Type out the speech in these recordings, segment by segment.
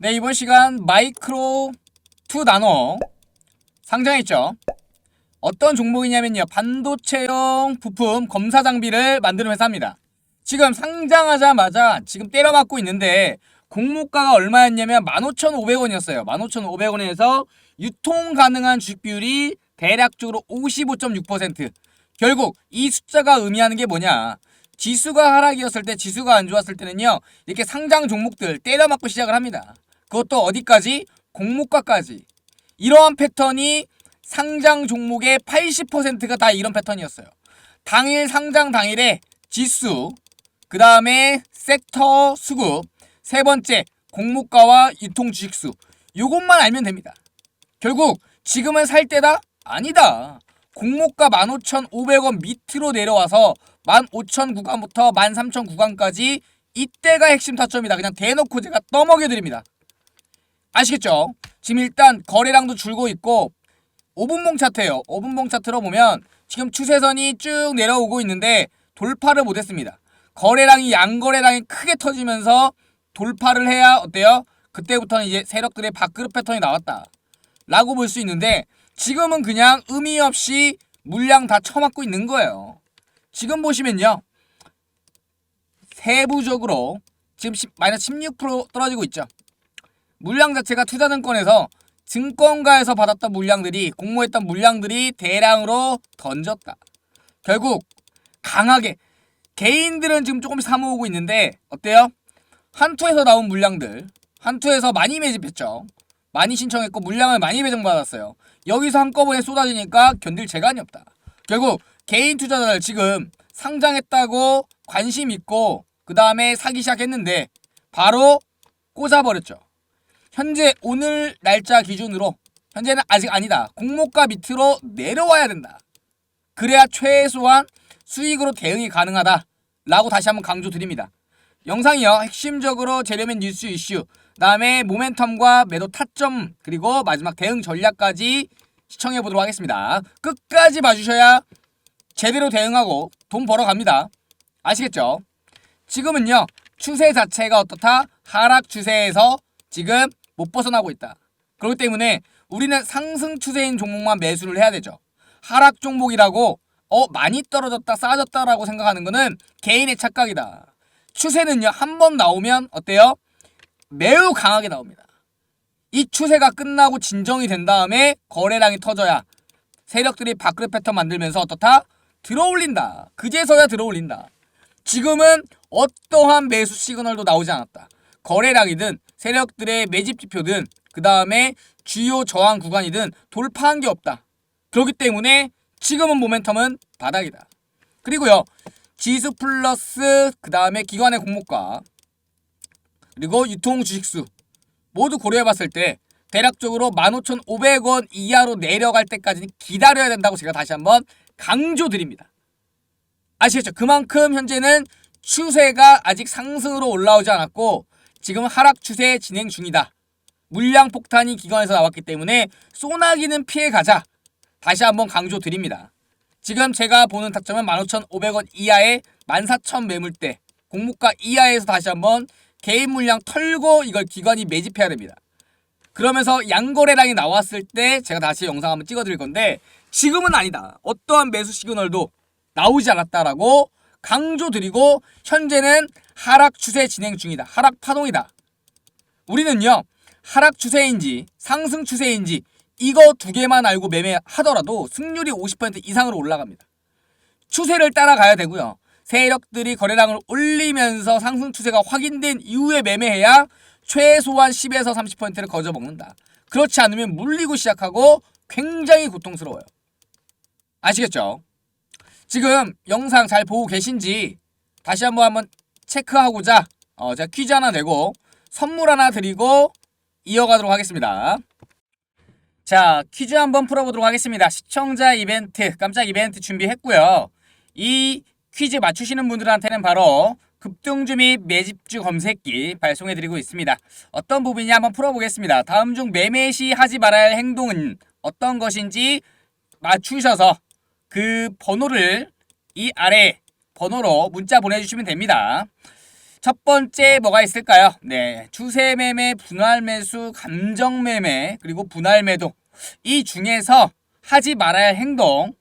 네, 이번 시간 마이크로 2 나노 상장했죠. 어떤 종목이냐면요. 반도체용 부품 검사 장비를 만드는 회사입니다. 지금 상장하자마자 지금 때려맞고 있는데 공모가가 얼마였냐면 15,500원이었어요. 15,500원에서 유통 가능한 주식 비율이 대략적으로 55.6%. 결국 이 숫자가 의미하는 게 뭐냐? 지수가 하락이었을 때, 지수가 안 좋았을 때는요, 이렇게 상장 종목들 때려맞고 시작을 합니다. 그것도 어디까지? 공모가까지. 이러한 패턴이 상장 종목의 80%가 다 이런 패턴이었어요. 당일 상장 당일에 지수, 그 다음에 섹터 수급, 세 번째 공모가와 유통 주식수. 요것만 알면 됩니다. 결국 지금은 살 때다? 아니다. 공모가 15,500원 밑으로 내려와서 15,000 구간부터 13,000 구간까지 이때가 핵심 타점이다. 그냥 대놓고 제가 떠먹여드립니다. 아시겠죠? 지금 일단 거래량도 줄고 있고 5분봉 차트예요. 5분봉 차트로 보면 지금 추세선이 쭉 내려오고 있는데 돌파를 못했습니다. 거래량이 양거래량이 크게 터지면서 돌파를 해야 어때요? 그때부터는 이제 세력들의 밥그릇 패턴이 나왔다. 라고 볼 수 있는데 지금은 그냥 의미 없이 물량 다 쳐맞고 있는 거예요. 지금 보시면요. 세부적으로 지금 10, 마이너스 16% 떨어지고 있죠. 물량 자체가 투자증권에서 증권가에서 받았던 물량들이 공모했던 물량들이 대량으로 던졌다. 결국 강하게 개인들은 지금 조금씩 사모으고 있는데 어때요? 한투에서 나온 물량들 한투에서 많이 매집했죠. 많이 신청했고 물량을 많이 배정받았어요. 여기서 한꺼번에 쏟아지니까 견딜 재간이 없다. 결국 개인 투자자들 지금 상장했다고 관심 있고 그 다음에 사기 시작했는데 바로 꽂아버렸죠. 현재 오늘 날짜 기준으로 현재는 아직 아니다. 공모가 밑으로 내려와야 된다. 그래야 최소한 수익으로 대응이 가능하다. 라고 다시 한번 강조드립니다. 영상이요. 핵심적으로 재료면 뉴스 이슈, 그다음에 모멘텀과 매도 타점, 그리고 마지막 대응 전략까지 시청해 보도록 하겠습니다. 끝까지 봐주셔야 제대로 대응하고 돈 벌어 갑니다. 아시겠죠? 지금은요. 추세 자체가 어떻다? 하락 추세에서 지금 못 벗어나고 있다. 그렇기 때문에 우리는 상승 추세인 종목만 매수를 해야 되죠. 하락 종목이라고 어 많이 떨어졌다 싸졌다라고 생각하는 거는 개인의 착각이다. 추세는요 한 번 나오면 어때요? 매우 강하게 나옵니다. 이 추세가 끝나고 진정이 된 다음에 거래량이 터져야 세력들이 밥그릇 패턴 만들면서 어떻다? 들어올린다. 그제서야 들어올린다. 지금은 어떠한 매수 시그널도 나오지 않았다. 거래량이든 세력들의 매집 지표든 그 다음에 주요 저항 구간이든 돌파한 게 없다. 그렇기 때문에 지금은 모멘텀은 바닥이다. 그리고요. 지수 플러스 그 다음에 기관의 공모가 그리고 유통 주식수 모두 고려해봤을 때 대략적으로 15,500원 이하로 내려갈 때까지는 기다려야 된다고 제가 다시 한번 강조드립니다. 아시겠죠? 그만큼 현재는 추세가 아직 상승으로 올라오지 않았고 지금 하락 추세 진행 중이다. 물량 폭탄이 기관에서 나왔기 때문에 소나기는 피해 가자. 다시 한번 강조드립니다. 지금 제가 보는 타점은 15,500원 이하의 14,000 매물대 공모가 이하에서 다시 한번 개인 물량 털고 이걸 기관이 매집해야 됩니다. 그러면서 양거래량이 나왔을 때 제가 다시 영상 한번 찍어드릴 건데 지금은 아니다. 어떠한 매수 시그널도 나오지 않았다라고 강조드리고 현재는 하락 추세 진행 중이다. 하락 파동이다. 우리는요 하락 추세인지 상승 추세인지 이거 두 개만 알고 매매하더라도 승률이 50% 이상으로 올라갑니다. 추세를 따라가야 되고요. 세력들이 거래량을 올리면서 상승 추세가 확인된 이후에 매매해야 최소한 10에서 30%를 거저 먹는다. 그렇지 않으면 물리고 시작하고 굉장히 고통스러워요. 아시겠죠? 지금 영상 잘 보고 계신지 다시 한번 한번 체크하고자 어, 제가 퀴즈 하나 내고 선물 하나 드리고 이어가도록 하겠습니다. 자, 퀴즈 한번 풀어보도록 하겠습니다. 시청자 이벤트, 깜짝 이벤트 준비했고요. 이 퀴즈 맞추시는 분들한테는 바로 급등주 및 매집주 검색기 발송해드리고 있습니다. 어떤 부분이냐 한번 풀어보겠습니다. 다음 중 매매 시 하지 말아야 할 행동은 어떤 것인지 맞추셔서 그 번호를 이 아래 번호로 문자 보내주시면 됩니다. 첫 번째 뭐가 있을까요? 네, 추세 매매, 분할 매수, 감정 매매, 그리고 분할 매도. 이 중에서 하지 말아야 할 행동.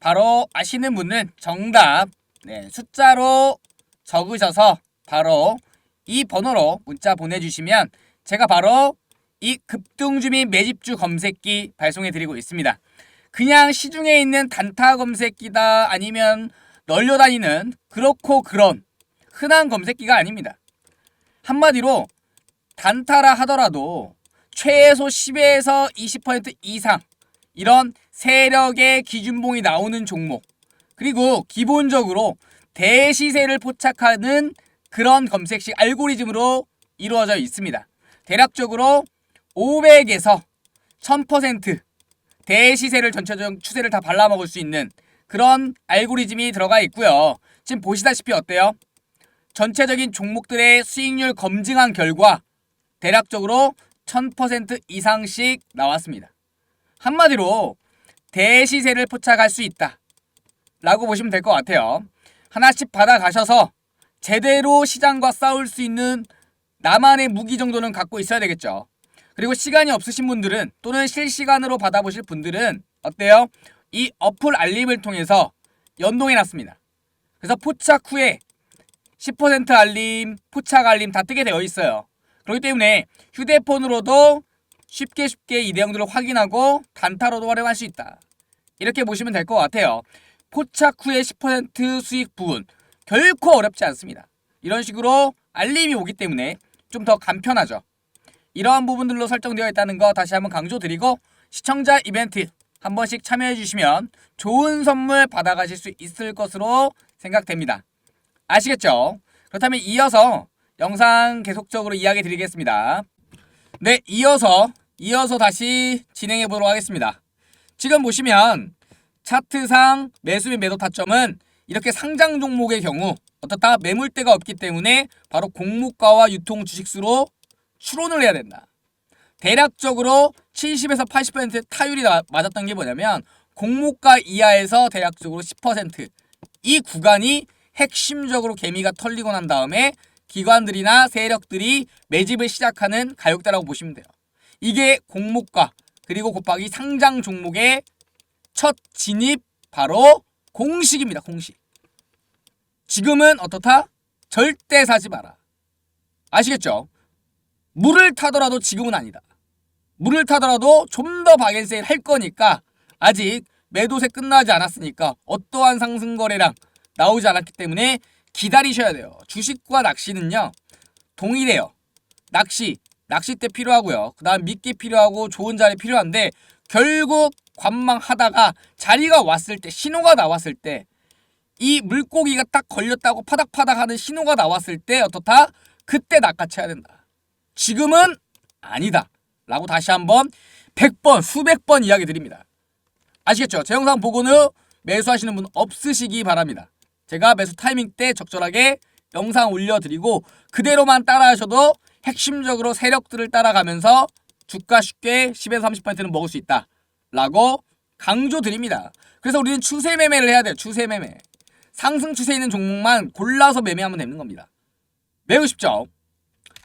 바로 아시는 분은 정답 네, 숫자로 적으셔서 바로 이 번호로 문자 보내주시면 제가 바로 이 급등주 및 매집주 검색기 발송해 드리고 있습니다. 그냥 시중에 있는 단타 검색기다 아니면 널려다니는 그렇고 그런 흔한 검색기가 아닙니다. 한마디로 단타라 하더라도 최소 10에서 20% 이상 이런 세력의 기준봉이 나오는 종목 그리고 기본적으로 대시세를 포착하는 그런 검색식 알고리즘으로 이루어져 있습니다. 대략적으로 500에서 1000% 대시세를 전체적 추세를 다 발라먹을 수 있는 그런 알고리즘이 들어가 있고요. 지금 보시다시피 어때요? 전체적인 종목들의 수익률 검증한 결과 대략적으로 1000% 이상씩 나왔습니다. 한마디로 대시세를 포착할 수 있다. 라고 보시면 될 것 같아요. 하나씩 받아가셔서 제대로 시장과 싸울 수 있는 나만의 무기 정도는 갖고 있어야 되겠죠. 그리고 시간이 없으신 분들은 또는 실시간으로 받아보실 분들은 어때요? 이 어플 알림을 통해서 연동해 놨습니다. 그래서 포착 후에 10% 알림, 포착 알림 다 뜨게 되어 있어요. 그렇기 때문에 휴대폰으로도 쉽게 쉽게 이 내용들을 확인하고 단타로도 활용할 수 있다. 이렇게 보시면 될 것 같아요. 포착 후에 10% 수익 부분 결코 어렵지 않습니다. 이런 식으로 알림이 오기 때문에 좀 더 간편하죠. 이러한 부분들로 설정되어 있다는 거 다시 한번 강조드리고 시청자 이벤트 한 번씩 참여해 주시면 좋은 선물 받아가실 수 있을 것으로 생각됩니다. 아시겠죠? 그렇다면 이어서 영상 계속적으로 이야기 드리겠습니다. 네, 이어서 이어서 다시 진행해 보도록 하겠습니다. 지금 보시면 차트상 매수 및 매도 타점은 이렇게 상장 종목의 경우 어떻다 매물대가 없기 때문에 바로 공모가와 유통 주식수로 추론을 해야 된다. 대략적으로 70에서 80% 타율이 나- 맞았던 게 뭐냐면 공모가 이하에서 대략적으로 10%이 구간이 핵심적으로 개미가 털리고 난 다음에 기관들이나 세력들이 매집을 시작하는 가격대라고 보시면 돼요. 이게 공모가 그리고 곱하기 상장 종목의 첫 진입 바로 공식입니다. 공식. 지금은 어떻다? 절대 사지 마라. 아시겠죠? 물을 타더라도 지금은 아니다. 물을 타더라도 좀더 바겐세일 할 거니까 아직 매도세 끝나지 않았으니까 어떠한 상승 거래량 나오지 않았기 때문에 기다리셔야 돼요. 주식과 낚시는요 동일해요. 낚시 낚싯대 필요하고요. 그 다음 미끼 필요하고 좋은 자리 필요한데 결국 관망하다가 자리가 왔을 때 신호가 나왔을 때 이 물고기가 딱 걸렸다고 파닥파닥 하는 신호가 나왔을 때 어떻다? 그때 낚아채야 된다. 지금은 아니다. 라고 다시 한번 100번, 수백 번 이야기 드립니다. 아시겠죠? 제 영상 보고 는 매수하시는 분 없으시기 바랍니다. 제가 매수 타이밍 때 적절하게 영상 올려드리고 그대로만 따라하셔도 핵심적으로 세력들을 따라가면서 주가 쉽게 10에서 30%는 먹을 수 있다. 라고 강조드립니다. 그래서 우리는 추세 매매를 해야 돼요. 추세 매매. 상승 추세 있는 종목만 골라서 매매하면 되는 겁니다. 매우 쉽죠?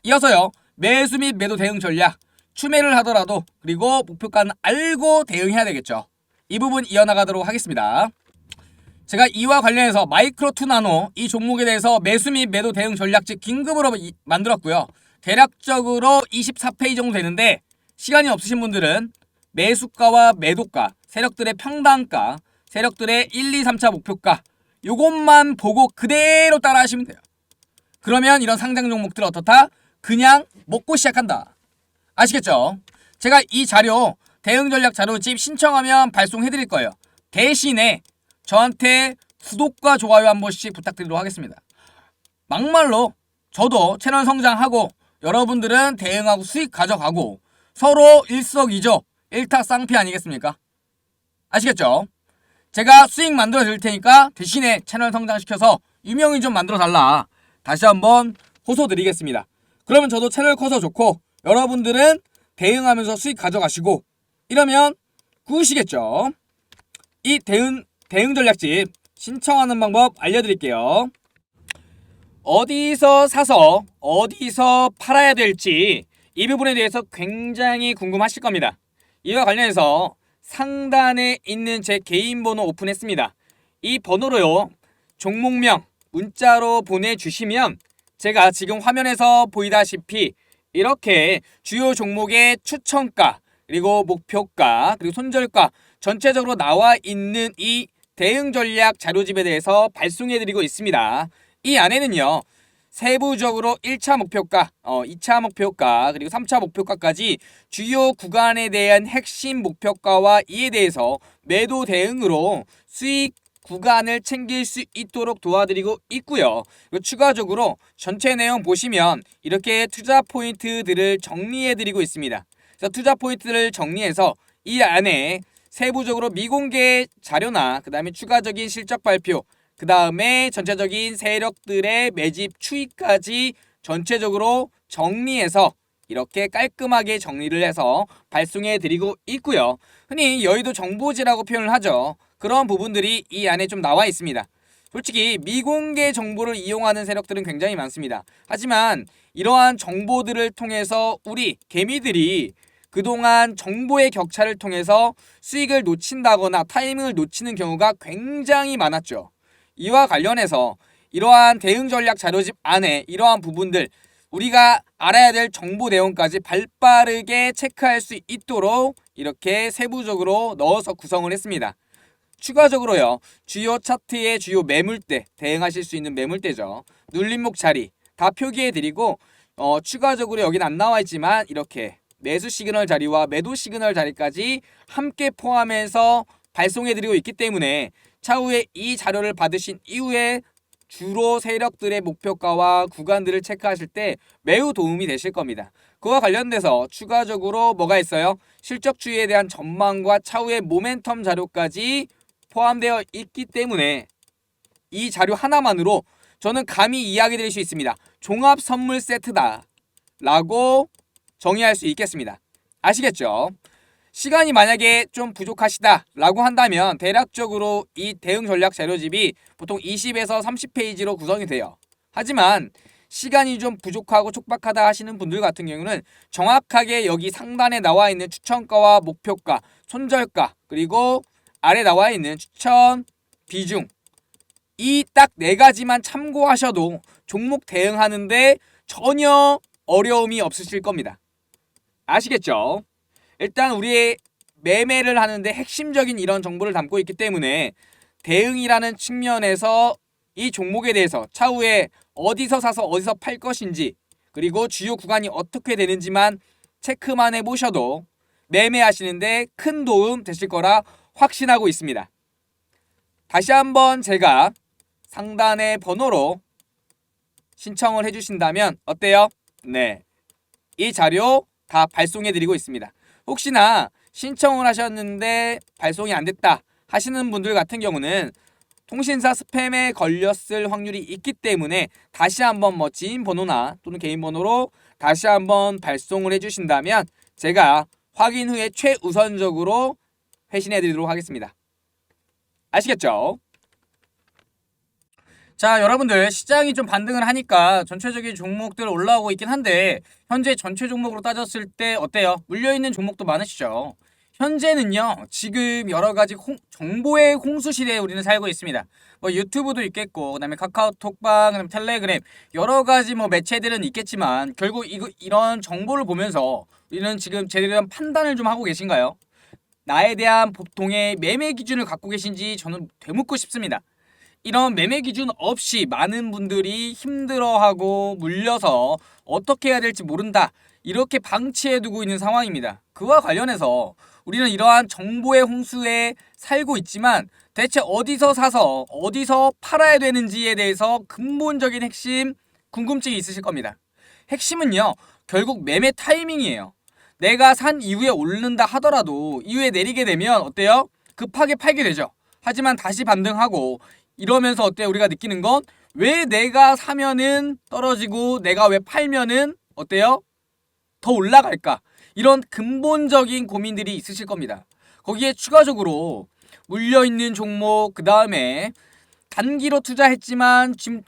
이어서요. 매수 및 매도 대응 전략. 추매를 하더라도 그리고 목표가는 알고 대응해야 되겠죠. 이 부분 이어나가도록 하겠습니다. 제가 이와 관련해서 마이크로 투 나노 이 종목에 대해서 매수 및 매도 대응 전략집 긴급으로 이- 만들었고요. 대략적으로 24페이지 정도 되는데 시간이 없으신 분들은 매수가와 매도가, 세력들의 평단가, 세력들의 1, 2, 3차 목표가 요것만 보고 그대로 따라 하시면 돼요. 그러면 이런 상장 종목들 어떻다? 그냥 먹고 시작한다. 아시겠죠? 제가 이 자료 대응 전략 자료집 신청하면 발송해 드릴 거예요. 대신에 저한테 구독과 좋아요 한 번씩 부탁드리도록 하겠습니다. 막말로 저도 채널 성장하고 여러분들은 대응하고 수익 가져가고 서로 일석이조 일타쌍피 아니겠습니까? 아시겠죠? 제가 수익 만들어 드릴 테니까 대신에 채널 성장시켜서 유명인 좀 만들어 달라. 다시 한번 호소 드리겠습니다. 그러면 저도 채널 커서 좋고 여러분들은 대응하면서 수익 가져가시고 이러면 구우시겠죠? 이 대응 대응 전략집 신청하는 방법 알려드릴게요. 어디서 사서 어디서 팔아야 될지 이 부분에 대해서 굉장히 궁금하실 겁니다. 이와 관련해서 상단에 있는 제 개인 번호 오픈했습니다. 이 번호로요. 종목명 문자로 보내주시면 제가 지금 화면에서 보이다시피 이렇게 주요 종목의 추천가 그리고 목표가 그리고 손절가 전체적으로 나와 있는 이 대응 전략 자료집에 대해서 발송해 드리고 있습니다. 이 안에는요. 세부적으로 1차 목표가, 어, 2차 목표가, 그리고 3차 목표가까지 주요 구간에 대한 핵심 목표가와 이에 대해서 매도 대응으로 수익 구간을 챙길 수 있도록 도와드리고 있고요. 추가적으로 전체 내용 보시면 이렇게 투자 포인트들을 정리해 드리고 있습니다. 그래서 투자 포인트를 정리해서 이 안에 세부적으로 미공개 자료나 그 다음에 추가적인 실적 발표 그 다음에 전체적인 세력들의 매집 추이까지 전체적으로 정리해서 이렇게 깔끔하게 정리를 해서 발송해 드리고 있고요. 흔히 여의도 정보지라고 표현을 하죠. 그런 부분들이 이 안에 좀 나와 있습니다. 솔직히 미공개 정보를 이용하는 세력들은 굉장히 많습니다. 하지만 이러한 정보들을 통해서 우리 개미들이 그동안 정보의 격차를 통해서 수익을 놓친다거나 타이밍을 놓치는 경우가 굉장히 많았죠. 이와 관련해서 이러한 대응 전략 자료집 안에 이러한 부분들 우리가 알아야 될 정보 내용까지 발빠르게 체크할 수 있도록 이렇게 세부적으로 넣어서 구성을 했습니다. 추가적으로요. 주요 차트의 주요 매물대 대응하실 수 있는 매물대죠. 눌림목 자리 다 표기해 드리고 어, 추가적으로 여기는 안 나와 있지만 이렇게 매수 시그널 자리와 매도 시그널 자리까지 함께 포함해서 발송해 드리고 있기 때문에 차후에 이 자료를 받으신 이후에 주로 세력들의 목표가와 구간들을 체크하실 때 매우 도움이 되실 겁니다. 그와 관련돼서 추가적으로 뭐가 있어요? 실적 주의에 대한 전망과 차후의 모멘텀 자료까지 포함되어 있기 때문에 이 자료 하나만으로 저는 감히 이야기 드릴 수 있습니다. 종합 선물 세트다. 라고 정의할 수 있겠습니다. 아시겠죠? 시간이 만약에 좀 부족하시다 라고 한다면 대략적으로 이 대응 전략 자료집이 보통 20에서 30페이지로 구성이 돼요. 하지만 시간이 좀 부족하고 촉박하다 하시는 분들 같은 경우는 정확하게 여기 상단에 나와 있는 추천가와 목표가, 손절가, 그리고 아래 나와 있는 추천 비중 이 딱 네 가지만 참고하셔도 종목 대응하는데 전혀 어려움이 없으실 겁니다. 아시겠죠? 일단 우리의 매매를 하는데 핵심적인 이런 정보를 담고 있기 때문에 대응이라는 측면에서 이 종목에 대해서 차후에 어디서 사서 어디서 팔 것인지 그리고 주요 구간이 어떻게 되는지만 체크만 해보셔도 매매하시는데 큰 도움 되실 거라 확신하고 있습니다. 다시 한번 제가 상단의 번호로 신청을 해주신다면 어때요? 네. 이 자료 다 발송해 드리고 있습니다. 혹시나 신청을 하셨는데 발송이 안 됐다 하시는 분들 같은 경우는 통신사 스팸에 걸렸을 확률이 있기 때문에 다시 한번 뭐 지인 번호나 또는 개인 번호로 다시 한번 발송을 해주신다면 제가 확인 후에 최우선적으로 회신해 드리도록 하겠습니다. 아시겠죠? 자, 여러분들 시장이 좀 반등을 하니까 전체적인 종목들 올라오고 있긴 한데 현재 전체 종목으로 따졌을 때 어때요? 물려 있는 종목도 많으시죠? 현재는요. 지금 여러 가지 홍, 정보의 홍수 시대에 우리는 살고 있습니다. 뭐 유튜브도 있겠고 그 다음에 카카오톡방, 그다음에 텔레그램 여러 가지 뭐 매체들은 있겠지만 결국 이거 이런 정보를 보면서 우리는 지금 제대로 된 판단을 좀 하고 계신가요? 나에 대한 보통의 매매 기준을 갖고 계신지 저는 되묻고 싶습니다. 이런 매매 기준 없이 많은 분들이 힘들어하고 물려서 어떻게 해야 될지 모른다. 이렇게 방치해 두고 있는 상황입니다. 그와 관련해서 우리는 이러한 정보의 홍수에 살고 있지만 대체 어디서 사서 어디서 팔아야 되는지에 대해서 근본적인 핵심 궁금증이 있으실 겁니다. 핵심은요, 결국 매매 타이밍이에요. 내가 산 이후에 오른다 하더라도 이후에 내리게 되면 어때요? 급하게 팔게 되죠. 하지만 다시 반등하고 이러면서 어때 요 우리가 느끼는 건 왜 내가 사면은 떨어지고 내가 왜 팔면은 어때요? 더 올라갈까? 이런 근본적인 고민들이 있으실 겁니다. 거기에 추가적으로 물려 있는 종목 그 다음에 단기로 투자했지만 지금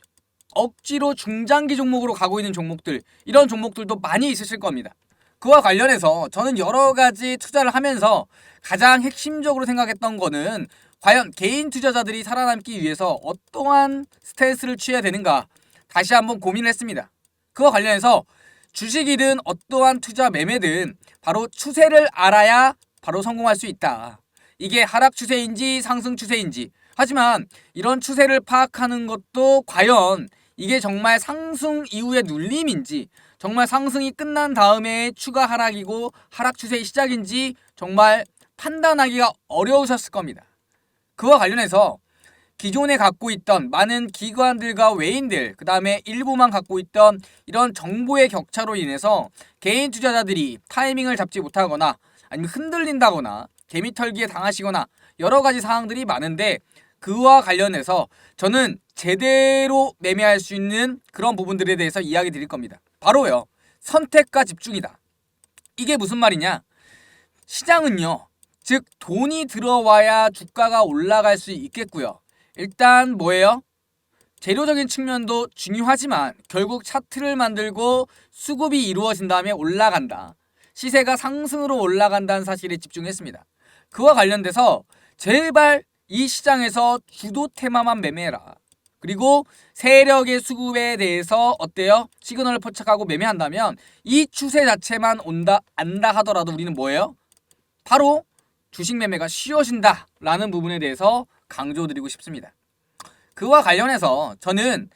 억지로 중장기 종목으로 가고 있는 종목들 이런 종목들도 많이 있으실 겁니다. 그와 관련해서 저는 여러 가지 투자를 하면서 가장 핵심적으로 생각했던 거는 과연 개인 투자자들이 살아남기 위해서 어떠한 스탠스를 취해야 되는가 다시 한번 고민했습니다. 그와 관련해서 주식이든 어떠한 투자 매매든 바로 추세를 알아야 바로 성공할 수 있다. 이게 하락 추세인지 상승 추세인지 하지만 이런 추세를 파악하는 것도 과연 이게 정말 상승 이후의 눌림인지 정말 상승이 끝난 다음에 추가 하락이고 하락 추세의 시작인지 정말 판단하기가 어려우셨을 겁니다. 그와 관련해서 기존에 갖고 있던 많은 기관들과 외인들, 그 다음에 일부만 갖고 있던 이런 정보의 격차로 인해서 개인 투자자들이 타이밍을 잡지 못하거나 아니면 흔들린다거나 개미털기에 당하시거나 여러 가지 사항들이 많은데 그와 관련해서 저는 제대로 매매할 수 있는 그런 부분들에 대해서 이야기 드릴 겁니다. 바로요. 선택과 집중이다. 이게 무슨 말이냐? 시장은요. 즉 돈이 들어와야 주가가 올라갈 수 있겠고요. 일단 뭐예요? 재료적인 측면도 중요하지만 결국 차트를 만들고 수급이 이루어진 다음에 올라간다. 시세가 상승으로 올라간다는 사실에 집중했습니다. 그와 관련돼서 제발 이 시장에서 주도 테마만 매매해라. 그리고 세력의 수급에 대해서 어때요? 시그널을 포착하고 매매한다면 이 추세 자체만 온다 안다 하더라도 우리는 뭐예요? 바로 주식 매매가 쉬워진다라는 부분에 대해서 강조드리고 싶습니다. 그와 관련해서 저는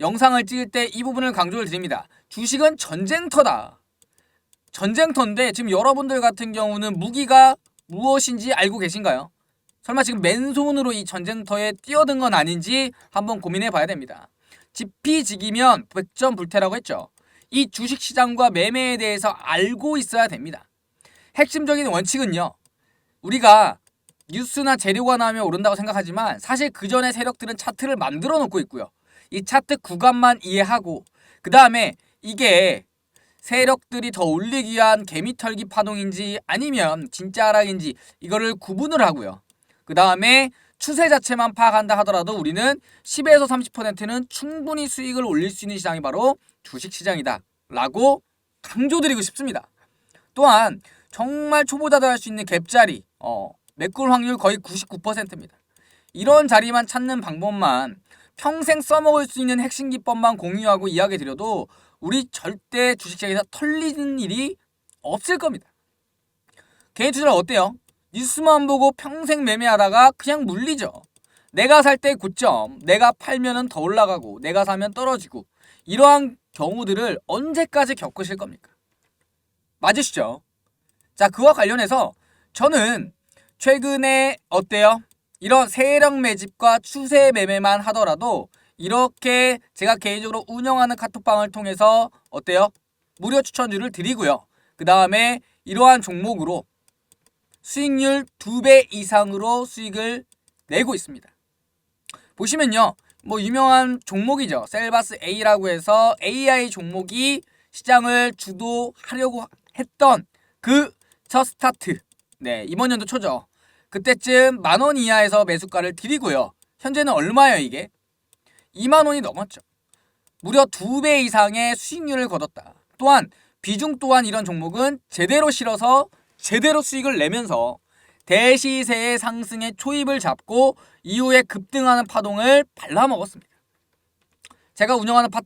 영상을 찍을 때 이 부분을 강조를 드립니다. 주식은 전쟁터다. 전쟁터인데 지금 여러분들 같은 경우는 무기가 무엇인지 알고 계신가요? 설마 지금 맨손으로 이 전쟁터에 뛰어든 건 아닌지 한번 고민해 봐야 됩니다. 지피지기면 백전불태라고 했죠. 이 주식시장과 매매에 대해서 알고 있어야 됩니다. 핵심적인 원칙은요. 우리가 뉴스나 재료가 나오면 오른다고 생각하지만 사실 그 전에 세력들은 차트를 만들어 놓고 있고요. 이 차트 구간만 이해하고 그 다음에 이게 세력들이 더 올리기 위한 개미털기 파동인지 아니면 진짜 하락인지 이거를 구분을 하고요. 그 다음에 추세 자체만 파악한다 하더라도 우리는 10에서 30%는 충분히 수익을 올릴 수 있는 시장이 바로 주식시장이다 라고 강조드리고 싶습니다. 또한 정말 초보자도 할 수 있는 갭자리 어, 매꿀 확률 거의 99%입니다. 이런 자리만 찾는 방법만 평생 써먹을 수 있는 핵심 기법만 공유하고 이야기 드려도 우리 절대 주식시장에서 털리는 일이 없을 겁니다. 개인 투자는 어때요? 뉴스만 보고 평생 매매하다가 그냥 물리죠. 내가 살 때 고점, 내가 팔면은 더 올라가고, 내가 사면 떨어지고, 이러한 경우들을 언제까지 겪으실 겁니까? 맞으시죠? 자, 그와 관련해서 저는 최근에 어때요? 이런 세력 매집과 추세 매매만 하더라도 이렇게 제가 개인적으로 운영하는 카톡방을 통해서 어때요? 무료 추천주를 드리고요. 그 다음에 이러한 종목으로 수익률 2배 이상으로 수익을 내고 있습니다. 보시면요. 뭐 유명한 종목이죠. 셀바스 A라고 해서 AI 종목이 시장을 주도하려고 했던 그 첫 스타트. 네, 이번 연도 초죠. 그때쯤 만 원 이하에서 매수가를 드리고요. 현재는 얼마예요, 이게? 2만 원이 넘었죠. 무려 2배 이상의 수익률을 거뒀다. 또한 비중 또한 이런 종목은 제대로 실어서 제대로 수익을 내면서 대시세의 상승의 초입을 잡고 이후에 급등하는 파동을 발라먹었습니다. 제가 운영하는 파,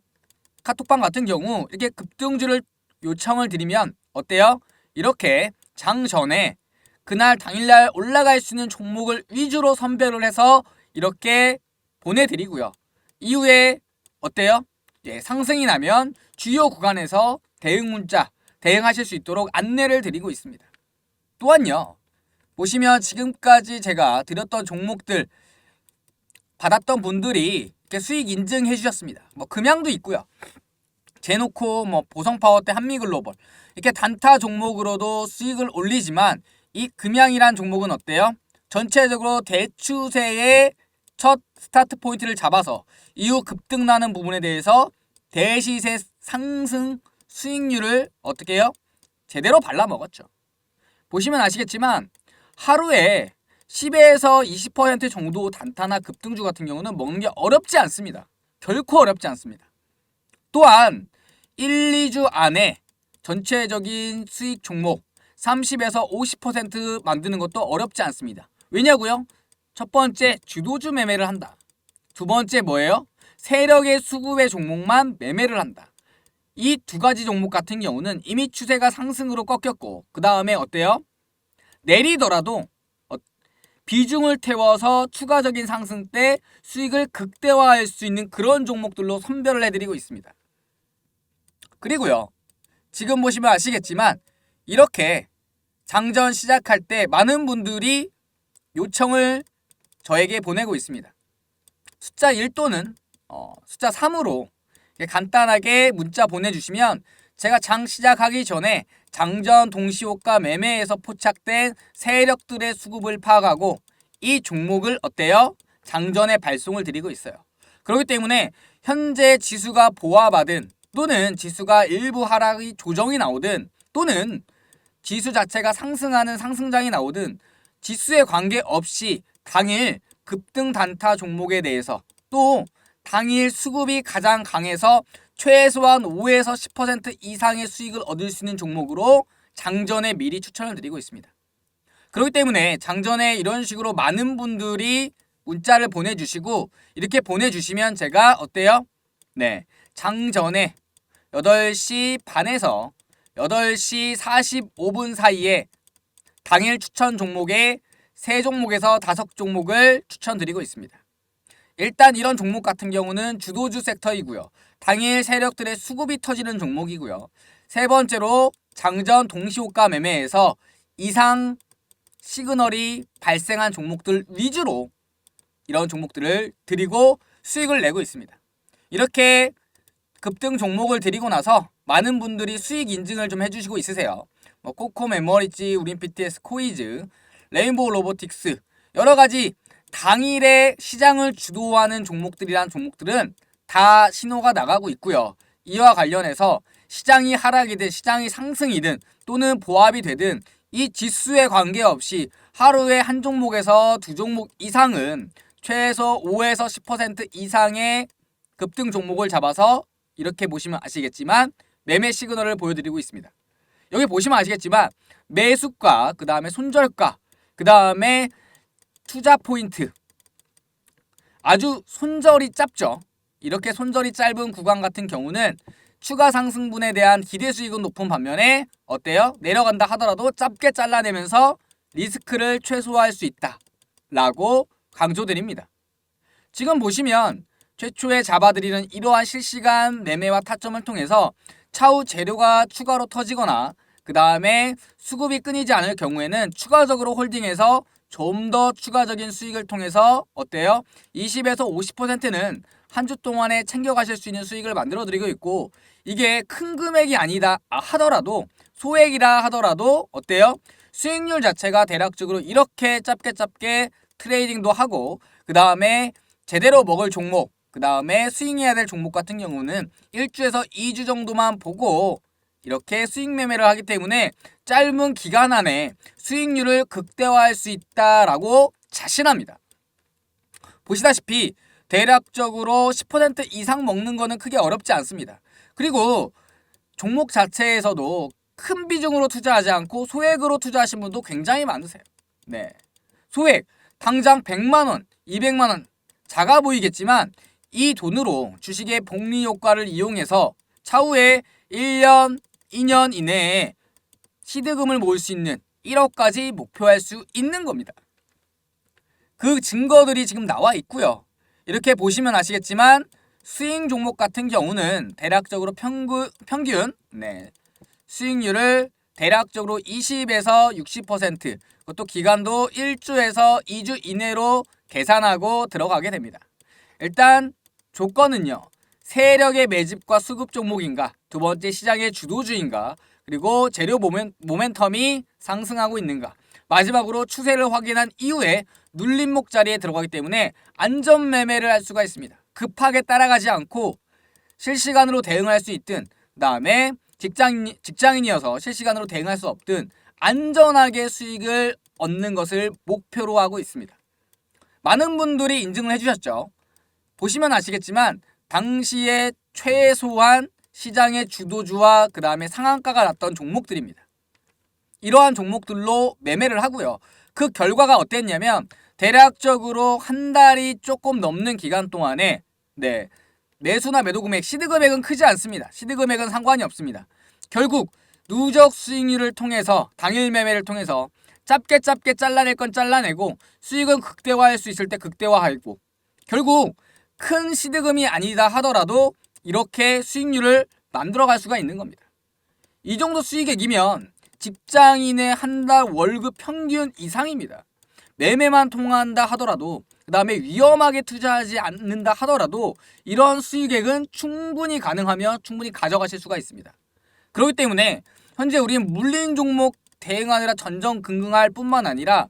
카톡방 같은 경우 이렇게 급등주를 요청을 드리면 어때요? 이렇게 장 전에 그날 당일날 올라갈 수 있는 종목을 위주로 선별을 해서 이렇게 보내드리고요. 이후에 어때요? 예, 상승이 나면 주요 구간에서 대응 문자 대응하실 수 있도록 안내를 드리고 있습니다. 또한요. 보시면 지금까지 제가 드렸던 종목들 받았던 분들이 이렇게 수익 인증해 주셨습니다. 뭐 금양도 있고요. 제노코, 뭐 보성파워 때 한미글로벌 이렇게 단타 종목으로도 수익을 올리지만 이 금양이란 종목은 어때요? 전체적으로 대추세의 첫 스타트 포인트를 잡아서 이후 급등나는 부분에 대해서 대시세 상승 수익률을 어떻게 해요? 제대로 발라먹었죠. 보시면 아시겠지만 하루에 10에서 20% 정도 단타나 급등주 같은 경우는 먹는 게 어렵지 않습니다. 결코 어렵지 않습니다. 또한 1, 2주 안에 전체적인 수익 종목 30에서 50% 만드는 것도 어렵지 않습니다. 왜냐고요? 첫 번째 주도주 매매를 한다. 두 번째 뭐예요? 세력의 수급의 종목만 매매를 한다. 이 두 가지 종목 같은 경우는 이미 추세가 상승으로 꺾였고 그 다음에 어때요? 내리더라도 어, 비중을 태워서 추가적인 상승 때 수익을 극대화할 수 있는 그런 종목들로 선별을 해드리고 있습니다. 그리고요. 지금 보시면 아시겠지만 이렇게 장전 시작할 때 많은 분들이 요청을 저에게 보내고 있습니다. 숫자 1 또는 어, 숫자 3으로 간단하게 문자 보내주시면 제가 장 시작하기 전에 장전 동시호가 매매에서 포착된 세력들의 수급을 파악하고 이 종목을 어때요? 장전에 발송을 드리고 있어요. 그렇기 때문에 현재 지수가 보완받은 또는 지수가 일부 하락이 조정이 나오든 또는 지수 자체가 상승하는 상승장이 나오든 지수에 관계없이 당일 급등 단타 종목에 대해서 또 당일 수급이 가장 강해서 최소한 5에서 10% 이상의 수익을 얻을 수 있는 종목으로 장전에 미리 추천을 드리고 있습니다. 그렇기 때문에 장전에 이런 식으로 많은 분들이 문자를 보내주시고 이렇게 보내주시면 제가 어때요? 네, 장전에 8시 반에서 8시 45분 사이에 당일 추천 종목에 세 종목에서 다섯 종목을 추천드리고 있습니다. 일단 이런 종목 같은 경우는 주도주 섹터이고요. 당일 세력들의 수급이 터지는 종목이고요. 세 번째로 장전 동시호가 매매에서 이상 시그널이 발생한 종목들 위주로 이런 종목들을 드리고 수익을 내고 있습니다. 이렇게 급등 종목을 드리고 나서 많은 분들이 수익 인증을 좀 해주시고 있으세요. 뭐 코코 메모리지, 우린 BTS, 코이즈, 레인보우 로보틱스 여러 가지 당일에 시장을 주도하는 종목들이란 종목들은 다 신호가 나가고 있고요. 이와 관련해서 시장이 하락이든 시장이 상승이든 또는 보합이 되든 이 지수에 관계없이 하루에 한 종목에서 두 종목 이상은 최소 5에서 10% 이상의 급등 종목을 잡아서 이렇게 보시면 아시겠지만 매매 시그널을 보여드리고 있습니다. 여기 보시면 아시겠지만 매수가, 그 다음에 손절가, 그 다음에 투자 포인트 아주 손절이 짧죠. 이렇게 손절이 짧은 구간 같은 경우는 추가 상승분에 대한 기대 수익은 높은 반면에 어때요? 내려간다 하더라도 짧게 잘라내면서 리스크를 최소화할 수 있다. 라고 강조드립니다. 지금 보시면 최초에 잡아드리는 이러한 실시간 매매와 타점을 통해서 차후 재료가 추가로 터지거나 그 다음에 수급이 끊이지 않을 경우에는 추가적으로 홀딩해서 좀 더 추가적인 수익을 통해서 어때요? 20에서 50%는 한 주 동안에 챙겨가실 수 있는 수익을 만들어 드리고 있고 이게 큰 금액이 아니다 하더라도 소액이라 하더라도 어때요? 수익률 자체가 대략적으로 이렇게 짧게 짧게 트레이딩도 하고 그 다음에 제대로 먹을 종목 그 다음에 스윙해야 될 종목 같은 경우는 1주에서 2주 정도만 보고 이렇게 수익 매매를 하기 때문에 짧은 기간 안에 수익률을 극대화할 수 있다라고 자신합니다. 보시다시피 대략적으로 10% 이상 먹는 거는 크게 어렵지 않습니다. 그리고 종목 자체에서도 큰 비중으로 투자하지 않고 소액으로 투자하신 분도 굉장히 많으세요. 네. 소액 당장 100만 원, 200만 원 작아 보이겠지만 이 돈으로 주식의 복리 효과를 이용해서 차후에 1년, 2년 이내에 시드금을 모을 수 있는 1억까지 목표할 수 있는 겁니다. 그 증거들이 지금 나와 있고요. 이렇게 보시면 아시겠지만 스윙 종목 같은 경우는 대략적으로 평균, 평균 네, 수익률을 대략적으로 20에서 60% 그것도 기간도 1주에서 2주 이내로 계산하고 들어가게 됩니다. 일단 조건은요. 세력의 매집과 수급 종목인가 두 번째 시장의 주도주인가 그리고 재료 모멘, 모멘텀이 상승하고 있는가 마지막으로 추세를 확인한 이후에 눌림목 자리에 들어가기 때문에 안전 매매를 할 수가 있습니다. 급하게 따라가지 않고 실시간으로 대응할 수 있든 그다음에 직장인, 직장인이어서 실시간으로 대응할 수 없든 안전하게 수익을 얻는 것을 목표로 하고 있습니다. 많은 분들이 인증을 해주셨죠. 보시면 아시겠지만 당시에 최소한 시장의 주도주와 그 다음에 상한가가 났던 종목들입니다. 이러한 종목들로 매매를 하고요. 그 결과가 어땠냐면 대략적으로 한 달이 조금 넘는 기간 동안에 네 매수나 매도 금액 시드 금액은 크지 않습니다. 시드 금액은 상관이 없습니다. 결국 누적 수익률을 통해서 당일 매매를 통해서 짧게 짧게 잘라낼 건 잘라내고 수익은 극대화할 수 있을 때 극대화하고 결국 큰 시드금이 아니다 하더라도 이렇게 수익률을 만들어 갈 수가 있는 겁니다. 이 정도 수익액이면 직장인의 한 달 월급 평균 이상입니다. 매매만 통한다 하더라도 그 다음에 위험하게 투자하지 않는다 하더라도 이런 수익액은 충분히 가능하며 충분히 가져가실 수가 있습니다. 그렇기 때문에 현재 우리는 물린 종목 대응하느라 전전긍긍할 뿐만 아니라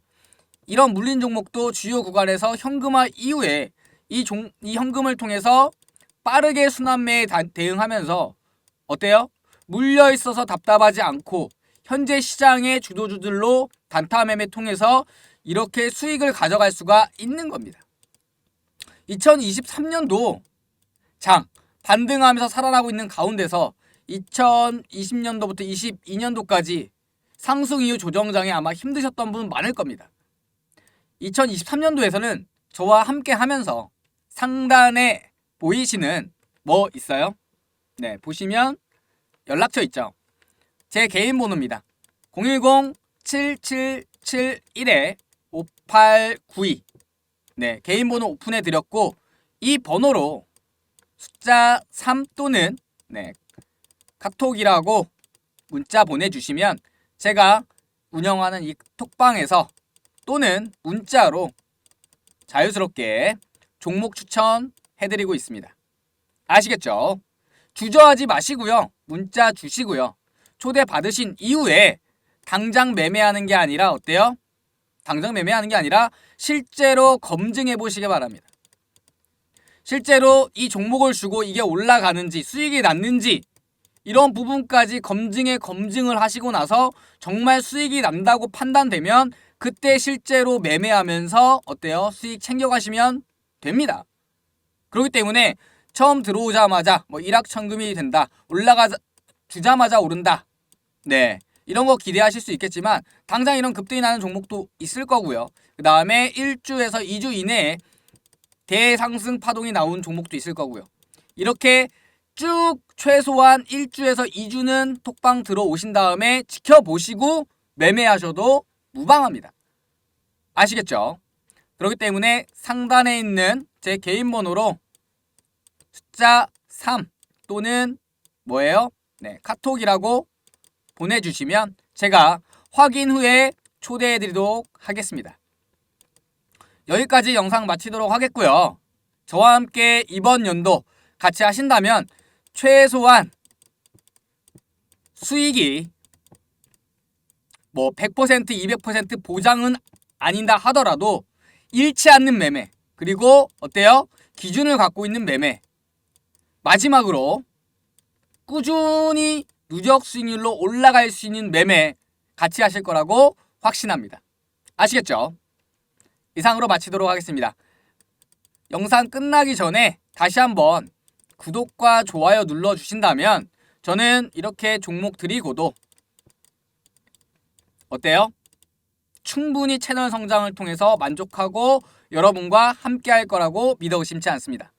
이런 물린 종목도 주요 구간에서 현금화 이후에 이, 종, 이 현금을 통해서 빠르게 순환매에 다- 대응하면서 어때요? 물려 있어서 답답하지 않고 현재 시장의 주도주들로 단타 매매 통해서 이렇게 수익을 가져갈 수가 있는 겁니다. 2023년도 장 반등하면서 살아나고 있는 가운데서 2020년도부터 22년도까지 상승 이후 조정장에 아마 힘드셨던 분 많을 겁니다. 2023년도에서는 저와 함께 하면서 상단에 보이시는 뭐 있어요? 네, 보시면 연락처 있죠. 제 개인 번호입니다. 010-7771-5892 네, 개인 번호 오픈해 드렸고 이 번호로 숫자 3 또는 네, 카톡이라고 문자 보내주시면 제가 운영하는 이 톡방에서 또는 문자로 자유스럽게 종목 추천 해드리고 있습니다. 아시겠죠? 주저하지 마시고요. 문자 주시고요. 초대 받으신 이후에 당장 매매하는 게 아니라 어때요? 당장 매매하는 게 아니라 실제로 검증해 보시기 바랍니다. 실제로 이 종목을 주고 이게 올라가는지 수익이 났는지 이런 부분까지 검증에 검증을 하시고 나서 정말 수익이 난다고 판단되면 그때 실제로 매매하면서 어때요? 수익 챙겨가시면 됩니다. 그렇기 때문에 처음 들어오자마자 뭐 일확천금이 된다. 올라가 주자마자 오른다. 네. 이런 거 기대하실 수 있겠지만 당장 이런 급등이 나는 종목도 있을 거고요. 그 다음에 1주에서 2주 이내에 대상승 파동이 나온 종목도 있을 거고요. 이렇게 쭉 최소한 1주에서 2주는 톡방 들어오신 다음에 지켜보시고 매매하셔도 무방합니다. 아시겠죠? 그렇기 때문에 상단에 있는 제 개인 번호로 숫자 3 또는 뭐예요? 네, 카톡이라고 보내주시면 제가 확인 후에 초대해 드리도록 하겠습니다. 여기까지 영상 마치도록 하겠고요. 저와 함께 이번 연도 같이 하신다면 최소한 수익이 뭐 100% 200% 보장은 아닌다 하더라도 잃지 않는 매매 그리고 어때요? 기준을 갖고 있는 매매 마지막으로 꾸준히 누적 수익률로 올라갈 수 있는 매매 같이 하실 거라고 확신합니다. 아시겠죠? 이상으로 마치도록 하겠습니다. 영상 끝나기 전에 다시 한번 구독과 좋아요 눌러주신다면 저는 이렇게 종목 드리고도 어때요? 충분히 채널 성장을 통해서 만족하고 여러분과 함께 할 거라고 믿어 의심치 않습니다.